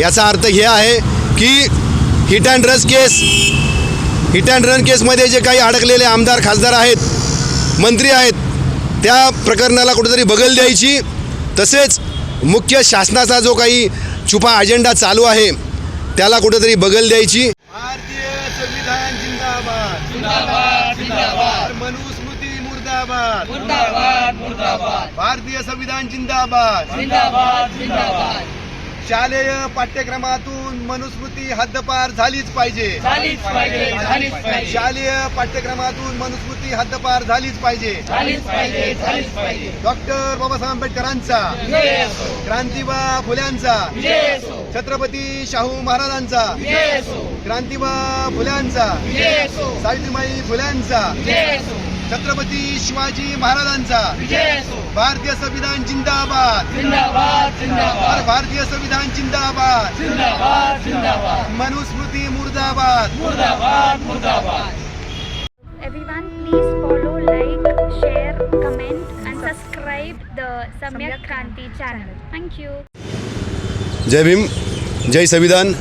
याचा अर्थ हे आहे की हिट अँड रस केस हिट अँड रन केसमध्ये जे काही अडकलेले आमदार खासदार आहेत मंत्री आहेत त्या प्रकरणाला कुठेतरी बगल द्यायची. तसेच मुख्य शासनाचा जो काही छुपा अजेंडा चालू आहे त्याला कुठेतरी बगल द्यायची. भारतीय संविधान जिंदाबाद. जिंदाबाद जिंदाबाद. मनुस्मृती मुर्दाबाद. मुर्दाबाद मुर्दाबाद. भारतीय संविधान जिंदाबाद. जिंदाबाद जिंदाबाद. शालेय पाठ्यक्रमातून मनुस्मृती हद्दपार झालीच पाहिजे. झालीच पाहिजे झालीच पाहिजे. शालेय पाठ्यक्रमातून मनुस्मृती हद्दपार झालीच पाहिजे. झालीच पाहिजे झालीच पाहिजे. डॉक्टर बाबासाहेब आंबेडकरांचा विजय असो क्रांतिबा फुल्यांचा विजय असो छत्रपती शाहू महाराजांचा विजय असो क्रांतिबा फुल्यांचा विजय असो सावित्रीबाई फुल्यांचा विजय असो छत्रपती शिवाजी महाराजांचा. विजय असो. भारतीय संविधान जिंदाबाद. जिंदाबाद अरे जिंदाबाद भारतीय संविधान जिंदाबाद. जिंदाबाद जिंदाबाद. मनुस्मृती मुर्दाबाद. मुर्दाबाद मुर्दाबाद. Everyone, please follow, like, share, comment, and subscribe the Samyak Kranti channel. Thank you. जय भीम जय संविधान.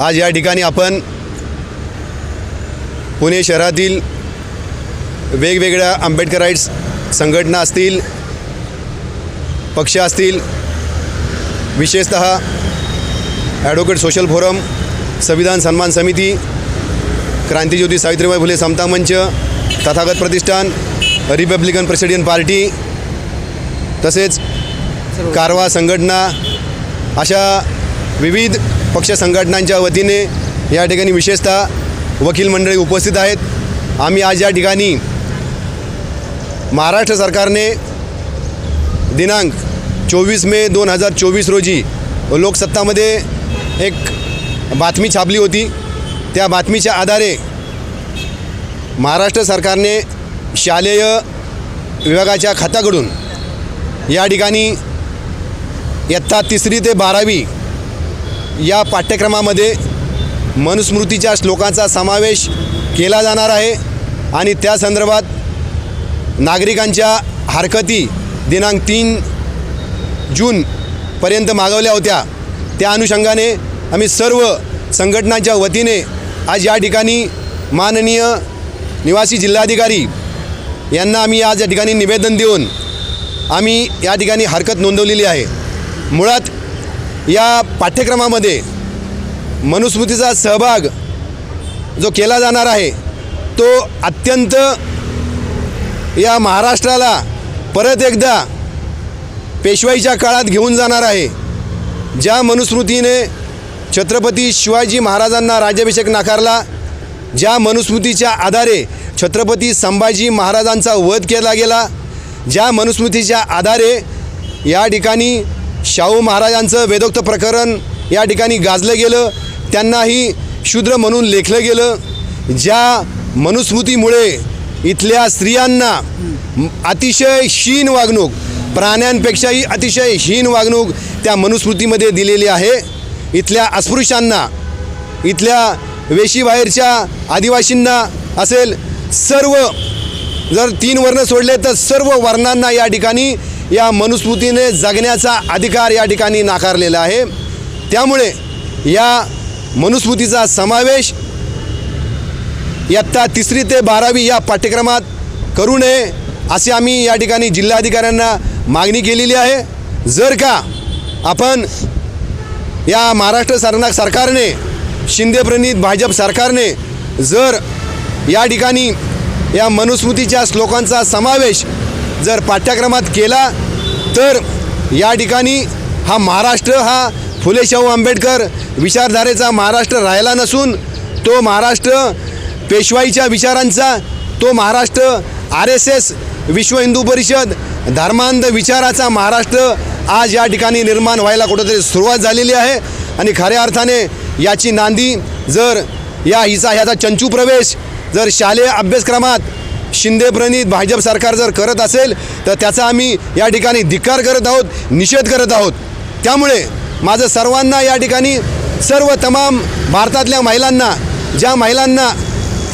आज या ठिकाणी आपण पुणे शहरातील वेगवेगळ्या आंबेडकराईट्स संघटना असतील पक्ष असतील विशेषत ॲडव्होकेट सोशल फोरम संविधान सन्मान समिती क्रांतीज्योती Savitribai Phule Samata Manch Tathagat Pratishthan Republican president party तसेच कारवा संघटना अशा विविध पक्ष संघटनांच्या वतीने या ठिकाणी विशेषतः वकील मंडळी उपस्थित आहेत. आम्ही आज या ठिकाणी महाराष्ट्र सरकारने दिनांक चोवीस मे दोन हजार चोवीस रोजी लोकसत्तामध्ये एक बातमी छापली होती. त्या बातमीच्या आधारे महाराष्ट्र सरकारने शालेय विभागाच्या खात्याकडून या ठिकाणी इयत्ता तिसरी ते बारावी या पाठ्यक्रमामध्ये मनुस्मृतीच्या श्लोकांचा समावेश केला जाणार आहे आणि त्या संदर्भात नागरिकांच्या हरकती दिनांक तीन जूनपर्यंत मागवल्या होत्या. त्या अनुषंगाने आम्ही सर्व संघटनांच्या वतीने आज या ठिकाणी माननीय निवासी जिल्हाधिकारी यांना आम्ही आज या ठिकाणी निवेदन देऊन आम्ही या ठिकाणी हरकत नोंदवलेली आहे. मुळात या पाठ्यक्रमामध्ये मनुस्मृतीचा सहभाग जो केला जाणार आहे तो अत्यंत या महाराष्ट्राला परत एकदा पेशवाईच्या काळात घेऊन जाणार आहे. ज्या मनुस्मृतीने छत्रपती शिवाजी महाराजांना राज्याभिषेक नाकारला ज्या मनुस्मृतीच्या आधारे छत्रपती संभाजी महाराजांचा वध केला गेला ज्या मनुस्मृतीच्या आधारे या ठिकाणी शाहू महाराजांचं वेदोक्त प्रकरण या ठिकाणी गाजलं गेलं त्यांनाही शूद्र म्हणून लेखलं गेलं ज्या मनुस्मृतीमुळे इथल्या स्त्रियांना अतिशय शीन वागणूक प्राण्यांपेक्षाही अतिशय हीन वागणूक त्या मनुस्मृतीमध्ये दिलेली आहे. इथल्या अस्पृश्यांना इथल्या वेशीबाहेरच्या आदिवासींना असेल सर्व जर तीन वर्ण सोडले तर सर्व वर्णांना या ठिकाणी या मनुस्मृतीने जगण्याचा अधिकार या ठिकाणी नाकारलेला आहे. त्यामुळे या मनुस्मृतीचा समावेश इयत्ता तिसरी ते बारावी या पाठ्यक्रमात करू नये असे आम्ही या ठिकाणी जिल्हाधिकाऱ्यांना मागणी केलेली आहे. जर का आपण या महाराष्ट्र सरना सरकारने शिंदेप्रणित भाजप सरकारने जर या ठिकाणी या मनुस्मृतीच्या श्लोकांचा समावेश जर पाठ्यक्रमात केला तर या ठिकाणी हा महाराष्ट्र हा फुले शाहू आंबेडकर विचारधारेचा महाराष्ट्र राहिला नसून तो महाराष्ट्र पेशवाईच्या विचारांचा तो महाराष्ट्र आर एस एस विश्व हिंदू परिषद धर्मांध विचाराचा महाराष्ट्र आज या ठिकाणी निर्माण व्हायला कुठंतरी सुरुवात झालेली आहे. आणि खऱ्या अर्थाने याची नांदी जर या हिचा ह्याचा चंचू प्रवेश जर शालेय अभ्यासक्रमात शिंदेप्रणित भाजप सरकार जर करत असेल तर त्याचा आम्ही या ठिकाणी धिक्कार करत आहोत निषेध करत आहोत. त्यामुळे माझं सर्वांना या ठिकाणी सर्व तमाम भारतातल्या महिलांना ज्या महिलांना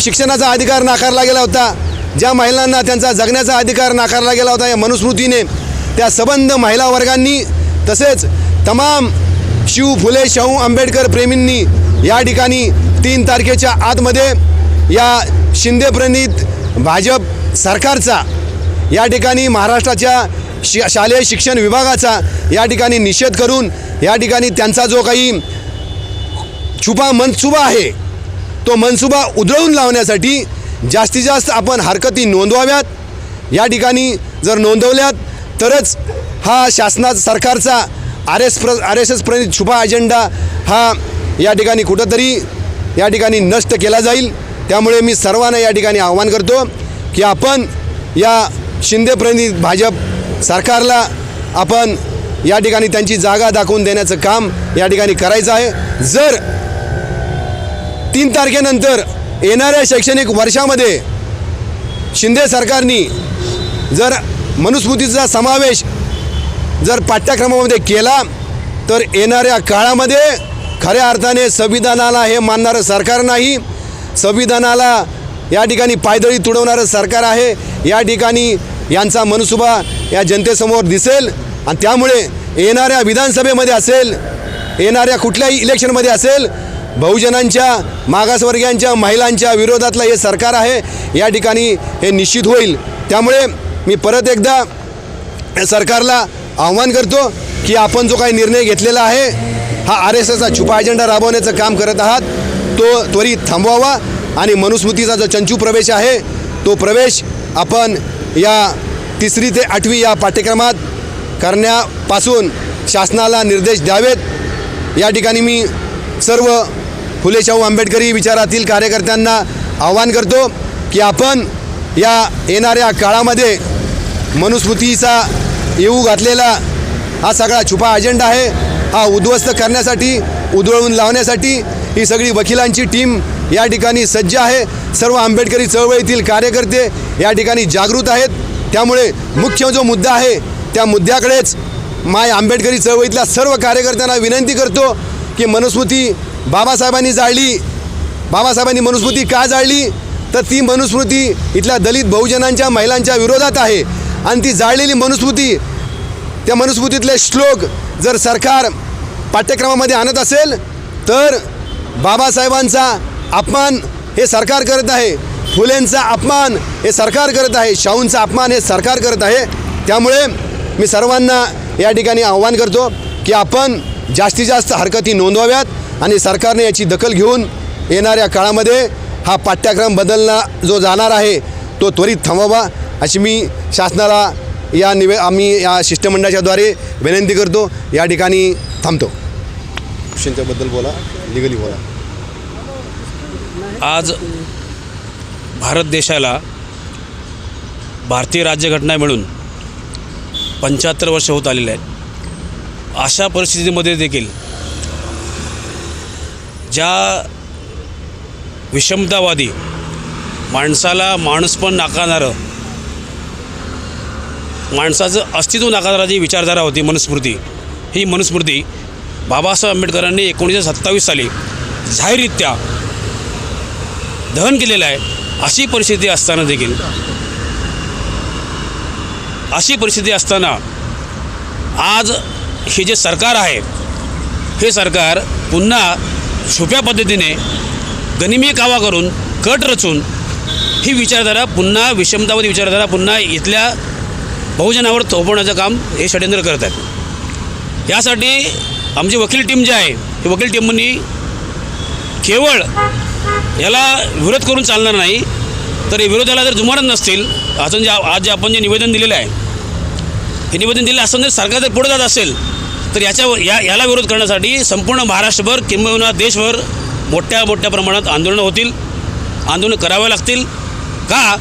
शिक्षणाचा अधिकार नाकारला गेला होता. ज्या महिलांना त्यांचा जगण्याचा अधिकार नाकारला गेला होता या मनुस्मृतीने त्या सबंध महिला वर्गांनी तसेच तमाम शिव फुले शाहू आंबेडकर प्रेमींनी या ठिकाणी तीन तारखेच्या आतमध्ये या शिंदेप्रणित भाजप सरकारचा या ठिकाणी महाराष्ट्राच्या शि शालेय शिक्षण विभागाचा या ठिकाणी निषेध करून या ठिकाणी त्यांचा जो काही छुपा मनसुबा आहे तो मनसुबा उधळून लावण्यासाठी जास्तीत जास्त आपण हरकती नोंदवाव्यात. या ठिकाणी जर नोंदवल्यात तरच हा शासना सरकारचा आर एस प्र आर एस एस प्रणित छुपा अजेंडा हा या ठिकाणी कुठंतरी या ठिकाणी नष्ट केला जाईल. त्यामुळे मी सर्वांना या ठिकाणी आव्हान करतो की आपण या शिंदे प्रणित भाजप सरकारला आपण या ठिकाणी त्यांची जागा दाखवून देण्याचं काम या ठिकाणी करायचं आहे. जर तीन तारखेनंतर येणाऱ्या शैक्षणिक वर्षामध्ये शिंदे सरकारनी जर मनुस्मृतीचा समावेश जर पाठ्यक्रमामध्ये केला तर येणाऱ्या काळामध्ये खऱ्या अर्थाने संविधानाला हे मानणारं सरकार नाही. संविधानाला या ठिकाणी पायदळी तुडवणारं सरकार आहे. या ठिकाणी यांचा मनसुबा या जनतेसमोर दिसेल आणि त्यामुळे येणाऱ्या विधानसभेमध्ये असेल येणाऱ्या कुठल्याही इलेक्शनमध्ये असेल बहुजनांच्या मागासवर्गीयांच्या महिलांच्या विरोधातलं हे सरकार आहे या ठिकाणी हे निश्चित होईल. त्यामुळे मी परत एकदा या सरकारला आव्हान करतो की आपण जो काही निर्णय घेतलेला आहे हा आर एस एसचा छुपा अजेंडा राबवण्याचं काम करत आहात तो त्वरित थांबवावा आणि मनुस्मृतीचा जो चंचू प्रवेश आहे तो प्रवेश आपण या तिसरी ते आठवी या पाठ्यक्रमात करण्यापासून शासनाला निर्देश द्यावेत. या ठिकाणी मी सर्व फुले शाहू आंबेडकरी विचारातील कार्यकर्त्यांना आव्हान करतो की आपण या येणाऱ्या काळामध्ये मनुस्मृतीचा येऊ घातलेला हा सगळा छुपा अजेंडा आहे. हा उद्ध्वस्त करण्यासाठी उधळून लावण्यासाठी ही सगळी वकिलांची टीम या ठिकाणी सज्ज आहे. सर्व आंबेडकरी चळवळीतील कार्यकर्ते या ठिकाणी जागृत आहेत. त्यामुळे मुख्य जो मुद्दा आहे त्या मुद्द्याकडेच माय आंबेडकरी चळवळीतल्या सर्व कार्यकर्त्यांना विनंती करतो की मनुस्मृती बाबासाहेबांनी जाळली. बाबासाहेबांनी मनुस्मृती का जाळली? तर ती मनुस्मृती इथल्या दलित बहुजनांच्या महिलांच्या विरोधात आहे. आणि ती जाळलेली मनुस्मृती त्या मनुस्मृतीतले श्लोक जर सरकार पाठ्यक्रमामध्ये आणत असेल तर बाबासाहेबांचा अपमान हे सरकार करत आहे. फुलेंचा अपमान हे सरकार करत आहे. शाहूंचा अपमान हे सरकार करत आहे. त्यामुळे मी सर्वांना या ठिकाणी आव्हान करतो की आपण जास्तीत जास्त हरकती नोंदवाव्यात. आणि सरकारने याची दखल घेऊन येणाऱ्या काळामध्ये हा पाठ्यक्रम बदलला जो जाणार आहे तो त्वरित थांबवा अशी मी शासनाला या निवे आम्ही या शिष्टमंडळाच्याद्वारे विनंती करतो. या ठिकाणी थांबतो. बद्दल बोला लिगली बोला. आज भारत देशाला भारतीय राज्यघटना मिळून पंच्याहत्तर वर्ष होत आलेले आहेत. अशा परिस्थितीमध्ये देखील ज्या विषमतावादी माणसाला माणूसपण नाकारणारं माणसाचं अस्तित्व नाकारणारा जी विचारधारा होती मनुस्मृती ही मनुस्मृती बाबासाहेब आंबेडकरांनी एकोणीसशे सत्तावीस साली जाहीररित्या दहन केलेलं आहे अशी परिस्थिती असताना देखील अशी परिस्थिती असताना आज हे जे सरकार आहे हे सरकार पुन्हा छुप्या पद्धतीने गनिमीय कावा करून कट रचून ही विचारधारा पुन्हा विषमतावादी विचारधारा पुन्हा इथल्या बहुजनावर थोपवण्याचं काम हे षडयंत्र करत आहेत. यासाठी आमची वकील टीम जी आहे ही वकील टीमनी केवळ याला विरोध करून चालणार नाही तर विरोधाला जर जुमानत नसतील असं जे आज जे आपण जे निवेदन दिलेलं आहे हे निवेदन दिलेलं असताना जर सरकार जर पुढे जात असेल तर याच्या या याला विरोध करण्यासाठी संपूर्ण महाराष्ट्रभर किंबहुना देशभर मोठ्या मोठ्या प्रमाणात आंदोलनं होतील. आंदोलनं करावे लागतील. का?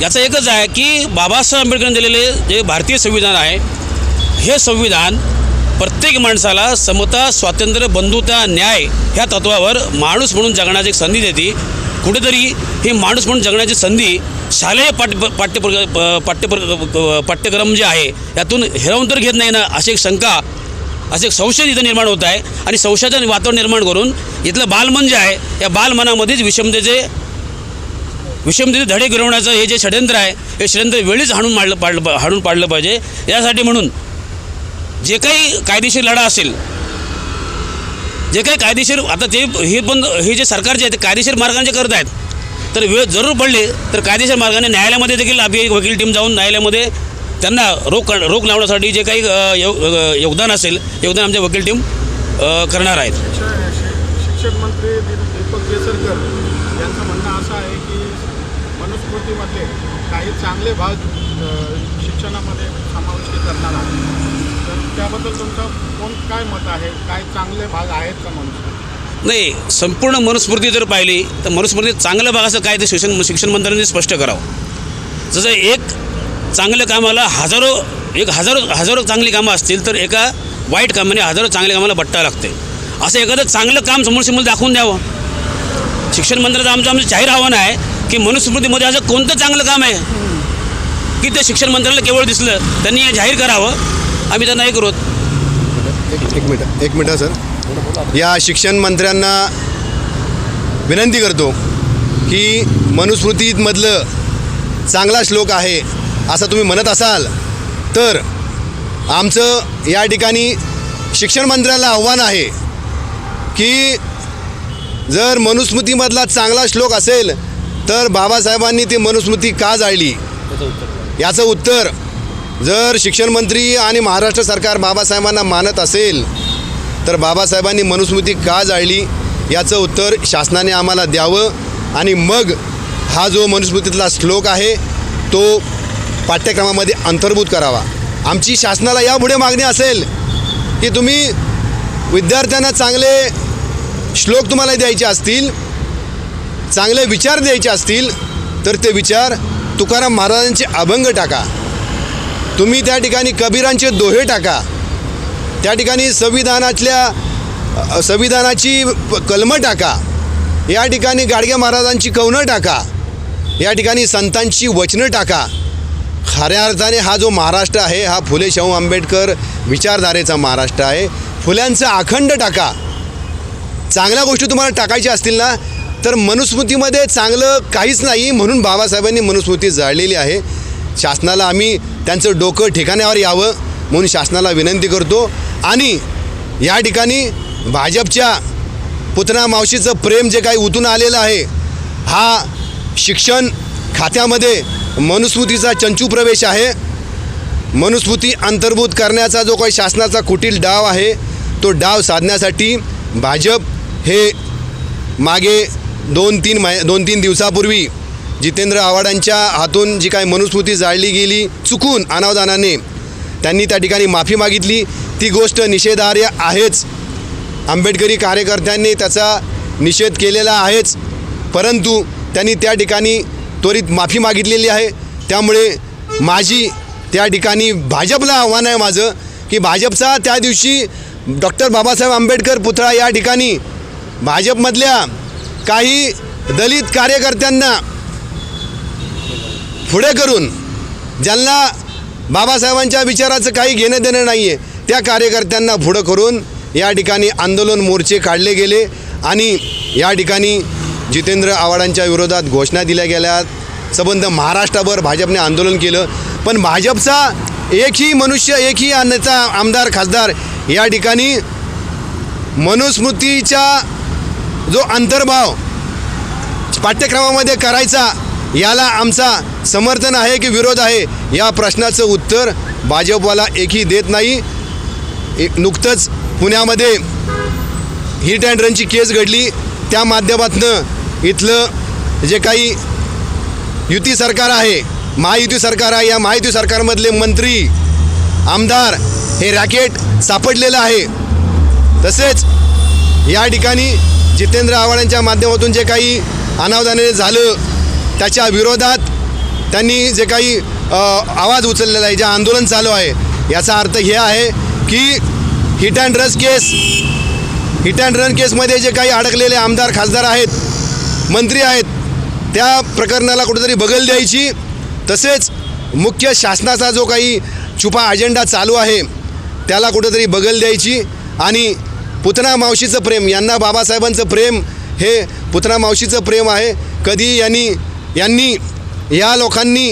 याचं एकच आहे की बाबासाहेब आंबेडकरांनी दिलेले जे भारतीय संविधान आहे हे संविधान प्रत्येक माणसाला समता स्वातंत्र्य बंधुता न्याय ह्या तत्वावर माणूस म्हणून जगण्याची एक संधी देते. कुठेतरी ही माणूस म्हणून जगण्याची संधी शालेय पाठ्य पाठ्यप्र पाठ्यप्र पाठ्यक्रम जे आहे यातून हेरावून तर घेत नाही ना अशी एक शंका असे एक संशय इथं निर्माण होत आहे. आणि संशयाचं वातावरण निर्माण करून इथलं बालमन जे आहे या बालमनामध्येच विषमतेचे विषमतेचे धडे गिरवण्याचं हे जे षडयंत्र आहे हे षडयंत्र वेळीच हाणून मांडलं पाडलं हाणून पाडलं पाहिजे. यासाठी म्हणून जे काही कायदेशीर लढा असेल जे काही कायदेशीर आता ते हे पण हे जे सरकारचे आहे ते कायदेशीर मार्गाने जे करत आहेत तर वेळ जरूर पडले तर कायदेशीर मार्गाने न्यायालयामध्ये देखील आपली वकील टीम जाऊन न्यायालयामध्ये त्यांना रोख रोख लावण्यासाठी जे काही योग योगदान असेल योगदान आमच्या वकील टीम करणार आहेत. शिक्षण शि- शिक्षण मंत्री दीपक केसरकर यांचं म्हणणं असं आहे की मनुस्मृतीमध्ये काही चांगले भाग शिक्षणामध्ये समाविष्ट करणार आहे तर त्याबद्दल तुमचं कोण काय मत आहे? काय चांगले भाग आहेत का मनुस्मृती? नाही संपूर्ण मनुस्मृती जर पाहिली तर मनुस्मृती चांगलं भागाचं काय ते शिक्षण शिक्षण मंत्र्यांनी स्पष्ट करावं. जसं एक चांगल्या कामाला हजारो एक हजारो हजारो चांगली कामं असतील तर एका वाईट कामाने हजारो चांगल्या कामाला बट्टा लागते. असं एखादं चांगलं काम समोर समोर दाखवून द्यावं. शिक्षण मंत्र्याचं आमचं आमचं जाहीर आव्हान आहे की मनुस्मृतीमध्ये असं कोणतं चांगलं काम आहे? की ते शिक्षण मंत्र्याला केवळ दिसलं त्यांनी हे जाहीर करावं? आम्ही त्यांना हे करू. एक एक मिनटं एक मिनटं सर. या शिक्षण मंत्र्यांना विनंती करतो की मनुस्मृतीमधलं चांगला श्लोक आहे असं तुम्ही म्हणत असाल तर आमचं या ठिकाणी शिक्षण मंत्र्याला आव्हान आहे की जर मनुस्मृतीमधला चांगला श्लोक असेल तर बाबासाहेबांनी ती मनुस्मृती का जाळली? याचं उत्तर जर शिक्षण मंत्री आणि महाराष्ट्र सरकार बाबासाहेबांना मानत असेल तर बाबासाहेबांनी मनुस्मृती का जाळली याचं उत्तर शासनाने आम्हाला द्यावं आणि मग हा जो मनुस्मृतीतला श्लोक आहे तो पाठ्यक्रमामध्ये अंतर्भूत करावा. आमची शासनाला यापुढे मागणी असेल की तुम्ही विद्यार्थ्यांना चांगले श्लोक तुम्हाला द्यायचे असतील चांगले विचार द्यायचे असतील तर ते विचार तुकाराम महाराजांचे अभंग टाका. तुम्ही त्या ठिकाणी कबीरांचे दोहे टाका. त्या ठिकाणी संविधानातल्या संविधानाची प- कलमं टाका. या ठिकाणी गाडगे महाराजांची कवनं टाका. या ठिकाणी संतांची वचनं टाका. खऱ्या अर्थाने हा जो महाराष्ट्र आहे हा फुले शाहू आंबेडकर विचारधारेचा महाराष्ट्र आहे. फुल्यांचा अखंड टाका. चांगल्या गोष्टी तुम्हाला टाकायच्या असतील ना तर मनुस्मृतीमध्ये चांगलं काहीच नाही म्हणून बाबासाहेबांनी मनुस्मृती जाळलेली आहे. शासनाला आम्ही त्यांचं डोकं ठिकाण्यावर यावं. म्हणून शासनाला विनंती करतो. आणि या ठिकाणी भाजपच्या पुतना मावशीचं प्रेम जे काही उतून आलेलं आहे हा शिक्षण खात्यामध्ये मनुस्मृतीचा चंचू प्रवेश आहे. मनुस्मृती अंतर्भूत करण्याचा जो काही शासनाचा कुटील डाव आहे तो डाव साधण्यासाठी भाजप हे मागे दोन तीन मै दोन तीन दिवसापूर्वी जितेंद्र आव्हाडांच्या हातून जी काही मनुस्मृती जाळली गेली चुकून अनावधानाने त्यांनी त्या ठिकाणी माफी मागितली. ती गोष्ट निषेधार्य आहेच. आंबेडकरी कार्यकर्त्यांनी त्याचा निषेध केलेला आहेच. परंतु त्यांनी त्या ठिकाणी त्वरित माफी मागितलेली आहे. त्यामुळे माझी त्या ठिकाणी भाजपला आव्हान आहे माझं की भाजपचा त्या दिवशी डॉक्टर बाबासाहेब आंबेडकर पुतळा या ठिकाणी भाजपमधल्या काही दलित कार्यकर्त्यांना पुढे करून ज्यांना बाबासाहेबांच्या विचाराचं काही घेणं देणं नाही आहे त्या कार्यकर्त्यांना पुढं करून या ठिकाणी आंदोलन मोर्चे काढले गेले आणि या ठिकाणी जितेंद्र आव्हाडांच्या विरोधात घोषणा दिल्या गेल्या. संबंध महाराष्ट्रभर भाजपने आंदोलन केलं. पण भाजपचा एकही मनुष्य एकही नेता आमदार खासदार या ठिकाणी मनुस्मृतीच्या जो अंतर्भाव पाठ्यक्रमामध्ये करायचा याला आमचा समर्थन आहे की विरोध आहे? या प्रश्नाचं उत्तर भाजपवाला एकही देत नाही. नुकतंच पुण्यामध्ये हिट अँड रनची केस घडली. त्या माध्यमातनं इथलं जे काही युती सरकार आहे महायुती सरकार आहे या महायुती सरकारमधले मंत्री आमदार हे रॅकेट सापडलेलं आहे. तसेच या ठिकाणी जितेंद्र आव्हाडांच्या माध्यमातून जे काही अनावधानाने झालं त्याच्या विरोधात त्यांनी जे काही आवाज उचललेला आहे जे आंदोलन चालू आहे याचा अर्थ हे आहे की हिट अँड रस केस हिट अँड रन केसमध्ये जे काही अडकलेले आमदार खासदार आहेत मंत्री आहेत त्या प्रकरणाला कुठेतरी बगल द्यायची. तसेच मुख्य शासनाचा जो काही छुपा अजेंडा चालू आहे त्याला कुठेतरी बगल द्यायची. आणि पुतना मावशीचं प्रेम यांना बाबासाहेबांचं प्रेम हे पुतना मावशीचं प्रेम आहे. कधी यांनी यांनी या लोकांनी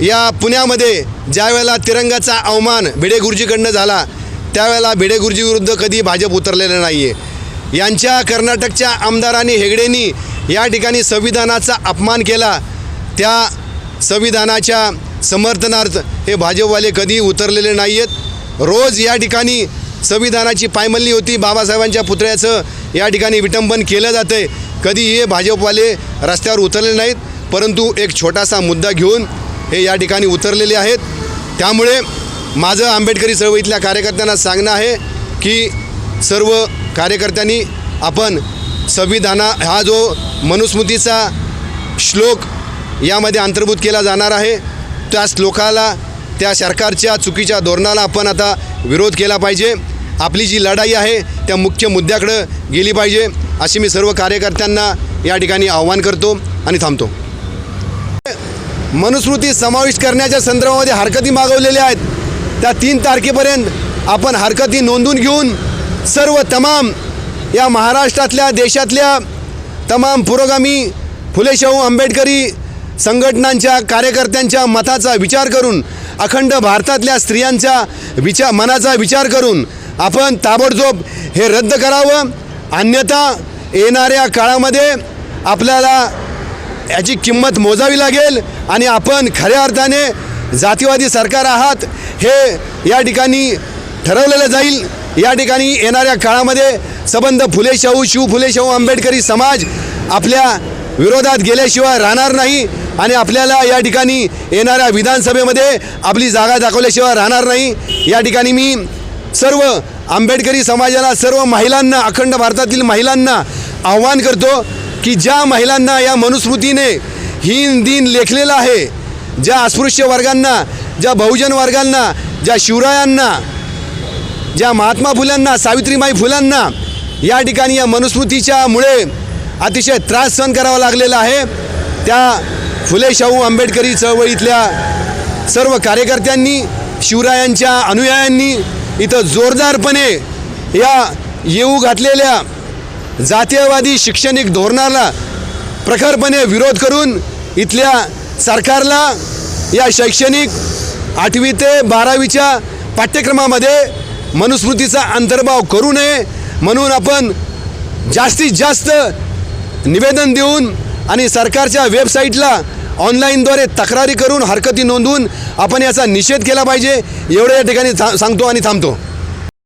या पुण्यामध्ये ज्या वेळेला तिरंगाचा अवमान भिडे गुरुजीकडनं झाला त्यावेळेला भिडे गुरुजीविरुद्ध कधी भाजप उतरलेलं नाही आहे यांच्या कर्नाटकच्या आमदारांनी हेगडेंनी या ठिकाणी संविधानाचा अपमान केला. त्या संविधानाच्या समर्थनार्थ हे भाजपवाले कधी उतरलेले नाही आहेत रोज या ठिकाणी संविधानाची पायमल्ली होती. बाबासाहेबांच्या पुतळ्याचं या ठिकाणी विटंबन केलं जातं आहे कधी हे भाजपवाले रस्त्यावर उतरले नाहीत परंतु एक छोटासा मुद्दा घेऊन हे या ठिकाणी उतरलेले आहेत. त्यामुळे माझं आंबेडकरी चळवळीतल्या कार्यकर्त्यांना सांगणं आहे की सर्व कार्यकर्त्यांनी आपण संविधाना हा जो मनुस्मृतीचा श्लोक यामध्ये अंतर्भूत केला जाणार आहे त्या श्लोकाला त्या सरकारच्या चुकीच्या धोरणाला आपण आता विरोध केला पाहिजे. आपली जी लढाई आहे त्या मुख्य मुद्द्याकडं गेली पाहिजे अशी मी सर्व कार्यकर्त्यांना या ठिकाणी आव्हान करतो आणि थांबतो. मनुस्मृती समाविष्ट करण्याच्या संदर्भामध्ये हरकती मागवलेल्या आहेत. त्या तीन तारखेपर्यंत आपण हरकती नोंदून घेऊन सर्व तमाम या महाराष्ट्रातल्या देशातल्या तमाम पुरोगामी फुले शाहू आंबेडकरी संघटनांच्या कार्यकर्त्यांच्या मताचा विचार करून अखंड भारतातल्या स्त्रियांच्या विचार मनाचा विचार करून आपण ताबडतोब हे रद्द करावं. अन्यथा येणाऱ्या काळामध्ये आपल्याला याची किंमत मोजावी लागेल आणि आपण खऱ्या अर्थाने जातीवादी सरकार आहात हे या ठिकाणी ठरवलेलं जाईल. या ठिकाणी येणाऱ्या काळामध्ये सबंध फुले शाहू शिव फुले शाहू आंबेडकरी समाज आपल्या विरोधात गेल्याशिवाय राहणार नाही आणि आपल्याला या ठिकाणी येणाऱ्या विधानसभेमध्ये आपली जागा दाखवल्याशिवाय राहणार नाही. या ठिकाणी मी सर्व आंबेडकरी समाजाला सर्व महिलांना अखंड भारतातील महिलांना आव्हान करतो की ज्या महिलांना या मनुस्मृतीने हीन दिन लेखलेलं आहे ज्या अस्पृश्य वर्गांना ज्या बहुजन वर्गांना ज्या शिवरायांना ज्या महात्मा फुल्यांना सावित्रीबाई फुलांना या ठिकाणी या मनुस्मृतीच्यामुळे अतिशय त्रास सहन करावा लागलेला आहे. त्या फुले शाहू आंबेडकरी चळवळीतल्या सर्व कार्यकर्त्यांनी शिवरायांच्या अनुयायांनी इथं जोरदारपणे या येऊ घातलेल्या जातीयवादी शैक्षणिक धोरणाला प्रखरपणे विरोध करून इथल्या सरकारला या शैक्षणिक आठवी ते बारावीच्या पाठ्यक्रमामध्ये मनुस्मृतीचा अंतर्भाव करू नये म्हणून आपण जास्तीत जास्त निवेदन देऊन आणि सरकारच्या वेबसाईटला ऑनलाईनद्वारे तक्रारी करून हरकती नोंदवून आपण याचा निषेध केला पाहिजे एवढं या ठिकाणी सांगतो आणि थांबतो.